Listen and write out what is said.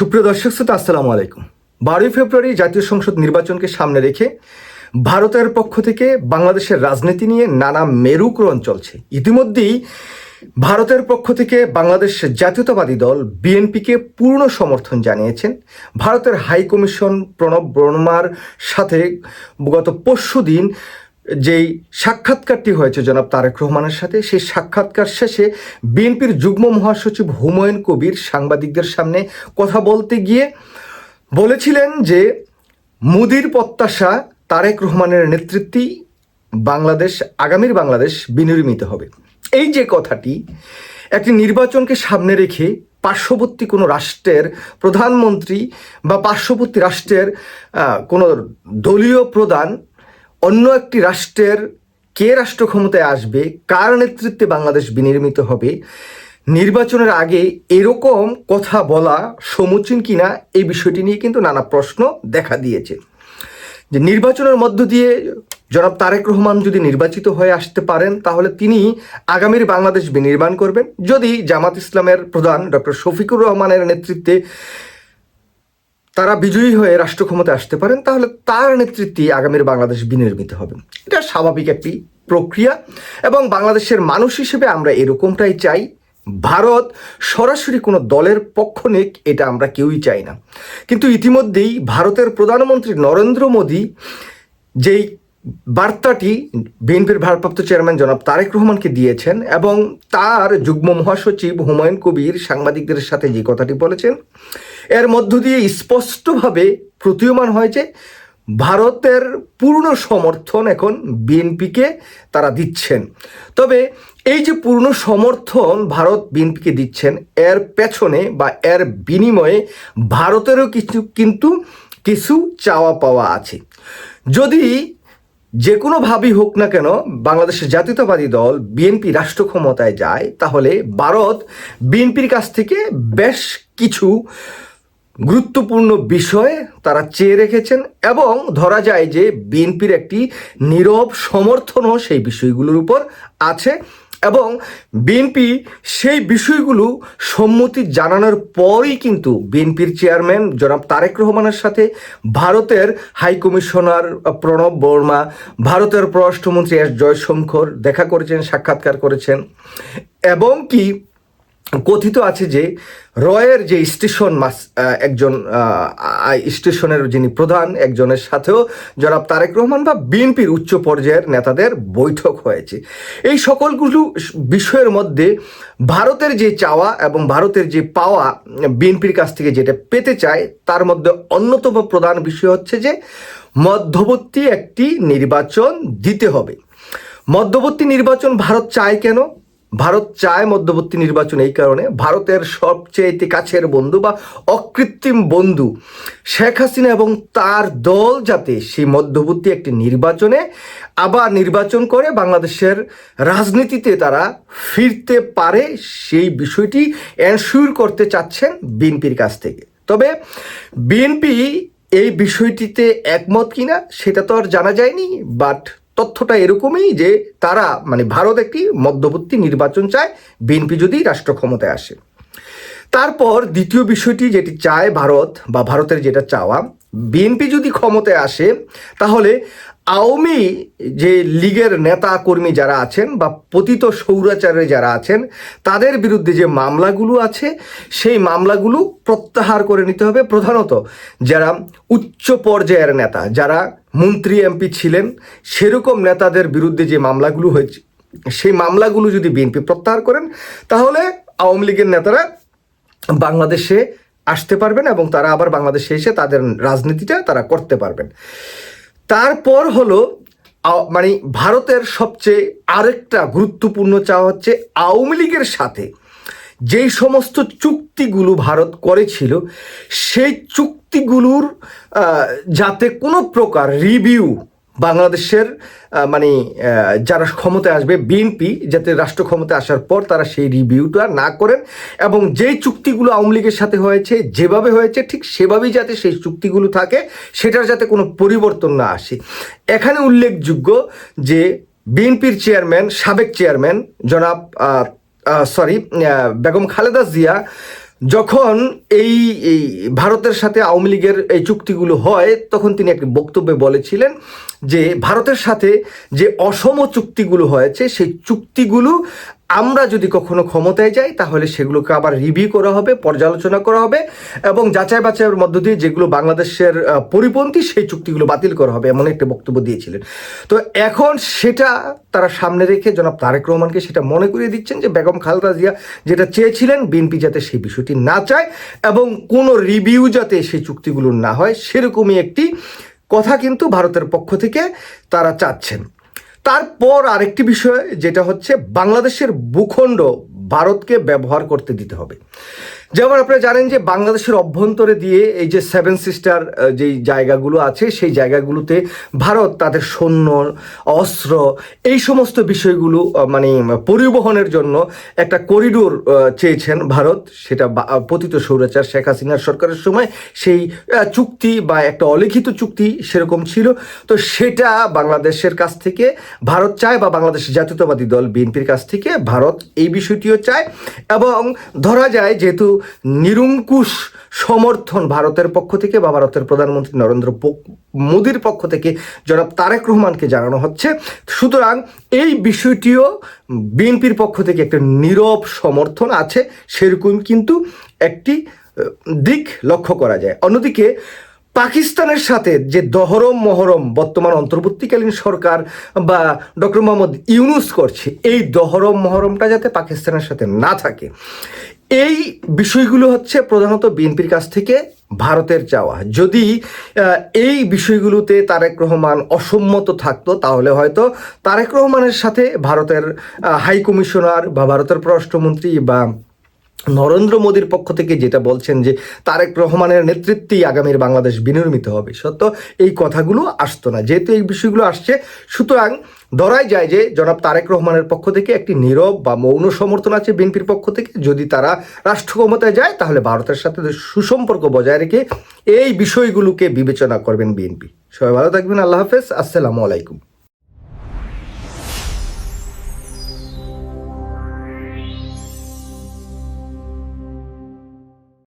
সুপ্রিয় দর্শক শ্রোতা, আসসালামু আলাইকুম। বারোই ফেব্রুয়ারি জাতীয় সংসদ নির্বাচনকে সামনে রেখে ভারতের পক্ষ থেকে বাংলাদেশের রাজনীতি নিয়ে নানা মেরুকরণ চলছে। ইতিমধ্যেই ভারতের পক্ষ থেকে বাংলাদেশ জাতীয়তাবাদী দল বিএনপিকে পূর্ণ সমর্থন জানিয়েছেন। ভারতের হাই কমিশন প্রণব বর্মার সাথে গত পরশু দিন যেই সাক্ষাৎকারটি হয়েছে জনাব তারেক রহমানের সাথে, সেই সাক্ষাৎকার শেষে বিএনপির যুগ্ম মহাসচিব হুমায়ুন কবির সাংবাদিকদের সামনে কথা বলতে গিয়ে বলেছিলেন যে, মুদির প্রত্যাশা তারেক রহমানের নেতৃত্বেই বাংলাদেশ, আগামীর বাংলাদেশ বিনির্মিত হবে। এই যে কথাটি, একটি নির্বাচনকে সামনে রেখে পার্শ্ববর্তী কোনো রাষ্ট্রের প্রধানমন্ত্রী বা পার্শ্ববর্তী রাষ্ট্রের কোনো দলীয় প্রধান অন্য একটি রাষ্ট্রের কে রাষ্ট্র ক্ষমতায় আসবে, কার নেতৃত্বে বাংলাদেশ বিনির্মিত হবে, নির্বাচনের আগে এরকম কথা বলা সমুচীন কিনা এই বিষয়টি নিয়ে কিন্তু নানা প্রশ্ন দেখা দিয়েছে। যে নির্বাচনের মধ্য দিয়ে জনাব তারেক রহমান যদি নির্বাচিত হয়ে আসতে পারেন, তাহলে তিনি আগামীর বাংলাদেশ বিনির্মাণ করবেন। যদি জামাত ইসলামের প্রধান ডক্টর শফিকুর রহমানের নেতৃত্বে তারা বিজয়ী হয়ে রাষ্ট্র ক্ষমতায় আসতে পারেন, তাহলে তার নেতৃত্বে আগামীর বাংলাদেশ বিনির্মিত হবে। এটা স্বাভাবিক একটি প্রক্রিয়া এবং বাংলাদেশের মানুষ হিসেবে আমরা এরকমটাই চাই। ভারত সরাসরি কোনো দলের পক্ষ নেক, এটা আমরা কেউই চাই না। কিন্তু ইতিমধ্যেই ভারতের প্রধানমন্ত্রী নরেন্দ্র মোদী যেই বার্তাটি বিএনপির ভারপ্রাপ্ত চেয়ারম্যান জনাব তারেক রহমানকে দিয়েছেন এবং তার যুগ্ম মহাসচিব হুমায়ুন কবির সাংবাদিকদের সাথে যে কথাটি বলেছেন, এর মধ্য দিয়ে স্পষ্টভাবে প্রতীয়মান হয়েছে, ভারতের পূর্ণ সমর্থন এখন বিএনপিকে তারা দিচ্ছেন। তবে এই যে পূর্ণ সমর্থন ভারত বিএনপিকে দিচ্ছেন, এর পেছনে বা এর বিনিময়ে ভারতেরও কিছু, কিন্তু কিছু চাওয়া পাওয়া আছে। যদি যে কোনোভাবেই হোক না কেন বাংলাদেশের জাতীয়তাবাদী দল বিএনপি রাষ্ট্র ক্ষমতায় যায়, তাহলে ভারত বিএনপির কাছ থেকে বেশ কিছু গুরুত্বপূর্ণ বিষয় তারা চেয়ে রেখেছেন এবং ধরা যায় যে বিএনপির একটি নীরব সমর্থনও সেই বিষয়গুলোর উপর আছে। এবং বিএনপি সেই বিষয়গুলো সম্মতি জানানোর পরই কিন্তু বিএনপির চেয়ারম্যান জনাব তারেক রহমানের সাথে ভারতের হাই কমিশনার প্রণব বর্মা, ভারতের পররাষ্ট্রমন্ত্রী এস জয়শঙ্কর দেখা করেছেন, সাক্ষাৎকার করেছেন এবং কি কথিত আছে যে রয়ের যে স্টেশন মাস একজন স্টেশনের যিনি প্রধান, একজনের সাথেও জনাব তারেক রহমান বা বিএনপির উচ্চ পর্যায়ের নেতাদের বৈঠক হয়েছে। এই সকলগুলো বিষয়ের মধ্যে ভারতের যে চাওয়া এবং ভারতের যে পাওয়া বিএনপির কাছ থেকে যেটা পেতে চায়, তার মধ্যে অন্যতম প্রধান বিষয় হচ্ছে যে মধ্যবর্তী একটি নির্বাচন দিতে হবে। মধ্যবর্তী নির্বাচন ভারত চায় কেন? ভারত চায় মধ্যবর্তী নির্বাচন এই কারণে। ভারতের সবচেয়ে কাছের বন্ধু বা অকৃত্রিম বন্ধু শেখ হাসিনা এবং তার দল যাতে সেই মধ্যবর্তী একটি নির্বাচনে আবার নির্বাচন করে, বাংলাদেশের রাজনীতিতে তারা ফিরতে পারে সেই বিষয়টি এনশিওর করতে চাচ্ছেন বিএনপির কাছ থেকে। তবে বিএনপি এই বিষয়টিতে একমত কিনা সেটা তো আর জানা যায়নি বাট তথ্যটা এরকমই যে তারা মানে ভারত একটি মধ্যবর্তী নির্বাচন চায়, বিএনপি যদি রাষ্ট্র ক্ষমতায় আসে। তারপর দ্বিতীয় বিষয়টি যেটি চায় ভারত বা ভারতের যেটা চাওয়া, বিএনপি যদি ক্ষমতায় আসে, তাহলে আওয়ামী যে লীগের নেতা কর্মী যারা আছেন বা পতিত সৌরাচারে যারা আছেন, তাদের বিরুদ্ধে যে মামলাগুলো আছে, সেই মামলাগুলো প্রত্যাহার করে নিতে হবে। প্রধানত যারা উচ্চ পর্যায়ের নেতা, যারা মন্ত্রী এমপি ছিলেন, সেরকম নেতাদের বিরুদ্ধে যে মামলাগুলো হয়েছে, সেই মামলাগুলো যদি বিএনপি প্রত্যাহার করেন, তাহলে আওয়ামী লীগের নেতারা বাংলাদেশে আসতে পারবেন এবং তারা আবার বাংলাদেশে এসে তাদের রাজনীতিটা তারা করতে পারবেন। তারপর হলো মানে ভারতের সবচেয়ে আরেকটা গুরুত্বপূর্ণ চাওয়া হচ্ছে আওয়ামী লীগের সাথে যেই সমস্ত চুক্তিগুলো ভারত করেছিল, সেই চুক্তিগুলোর যাতে কোনো প্রকার রিভিউ বাংলাদেশের মানে যারা ক্ষমতায় আসবে, বিএনপি, যাতে রাষ্ট্র ক্ষমতায় আসার পর তারা সেই রিভিউটা না করেন এবং যেই চুক্তিগুলো আওয়ামী লীগের সাথে হয়েছে, যেভাবে হয়েছে, ঠিক সেভাবেই যাতে সেই চুক্তিগুলো থাকে, সেটার যাতে কোনো পরিবর্তন না আসে। এখানে উল্লেখযোগ্য যে বিএনপির চেয়ারম্যান, সাবেক চেয়ারম্যান জনাব সরি বেগম খালেদা জিয়া যখন এই ভারতের সাথে আওয়ামী লীগের এই চুক্তিগুলো হয়, তখন তিনি একটি বক্তব্যে বলেছিলেন যে, ভারতের সাথে যে অসম চুক্তিগুলো হয়েছে, সেই চুক্তিগুলো আমরা যদি কখনো ক্ষমতায় যাই, তাহলে সেগুলোকে আবার রিভিউ করা হবে, পর্যালোচনা করা হবে এবং যাচাই বাছাইয়ের মধ্য দিয়ে যেগুলো বাংলাদেশের পরিপন্থী, সেই চুক্তিগুলো বাতিল করা হবে, এমন একটা বক্তব্য দিয়েছিলেন। তো এখন সেটা তারা সামনে রেখে জনাব তারেক রহমানকে সেটা মনে করিয়ে দিচ্ছেন যে বেগম খালেদা জিয়া যেটা চেয়েছিলেন, বিএনপি যাতে সেই বিষয়টি না চায় এবং কোনো রিভিউ যাতে সেই চুক্তিগুলো না হয়, সেরকমই একটি কথা কিন্তু ভারতের পক্ষ থেকে তারা চাচ্ছেন। তারপর আরেকটি বিষয় যেটা হচ্ছে বাংলাদেশের ভূখণ্ড ভারতকে ব্যবহার করতে দিতে হবে। যেমন আপনারা জানেন যে বাংলাদেশের অভ্যন্তরে দিয়ে এই যে সেভেন সিস্টার যেই জায়গাগুলো আছে, সেই জায়গাগুলোতে ভারত তাদের সৈন্য, অস্ত্র, এই সমস্ত বিষয়গুলো মানে পরিবহনের জন্য একটা করিডোর চেয়েছেন ভারত। সেটা পতিত সৌরাচার শেখ হাসিনার সরকারের সময় সেই চুক্তি বা একটা অলিখিত চুক্তি সেরকম ছিল। তো সেটা বাংলাদেশের কাছ থেকে ভারত চায় বা বাংলাদেশের জাতীয়তাবাদী দল বিএনপির কাছ থেকে ভারত এই বিষয়টিও চায়। এবং ধরা যায় যেহেতু নিরঙ্কুশ সমর্থন ভারতের পক্ষ থেকে বা ভারতের প্রধানমন্ত্রী নরেন্দ্র মোদীর পক্ষ থেকে জনাব তারেক রহমানকে জানানো হচ্ছে। সুতরাং এই বিষয়টিও বিএনপির পক্ষ থেকে একটা নীরব সমর্থন আছে, সেরকম কিন্তু একটি দিক লক্ষ্য করা যায়। অন্যদিকে পাকিস্তানের সাথে যে দহরম মহরম বর্তমান অন্তর্বর্তীকালীন সরকার বা ডক্টর মোহাম্মদ ইউনুস করছে, এই দহরম মহরমটা যাতে পাকিস্তানের সাথে না থাকে এই বিষয়গুলো হচ্ছে প্রধানত বিএনপির কাছ থেকে ভারতের চাওয়া। যদি এই বিষয়গুলোতে তারেক রহমান অসম্মত থাকতো, তাহলে হয়তো তারেক রহমানের সাথে ভারতের হাই কমিশনার বা ভারতের পররাষ্ট্রমন্ত্রী বা নরেন্দ্র মোদীর পক্ষ থেকে যেটা বলছেন যে তারেক রহমানের নেতৃত্বেই আগামীর বাংলাদেশ বিনির্মিত হবে। সত্য, এই কথাগুলো আসতো না। যেহেতু এই বিষয়গুলো আসছে, সুতরাং ধরাই যায় যে জনাব তারেক রহমানের পক্ষ থেকে একটি নীরব বা মৌন সমর্থন আছে বিএনপির পক্ষ থেকে। যদি তারা রাষ্ট্র ক্ষমতায় যায়, তাহলে ভারতের সাথে সুসম্পর্ক বজায় রেখে এই বিষয়গুলোকে বিবেচনা করবেন বিএনপি। সবাই ভালো থাকবেন, আল্লাহ হাফেজ। আসসালামু আলাইকুম।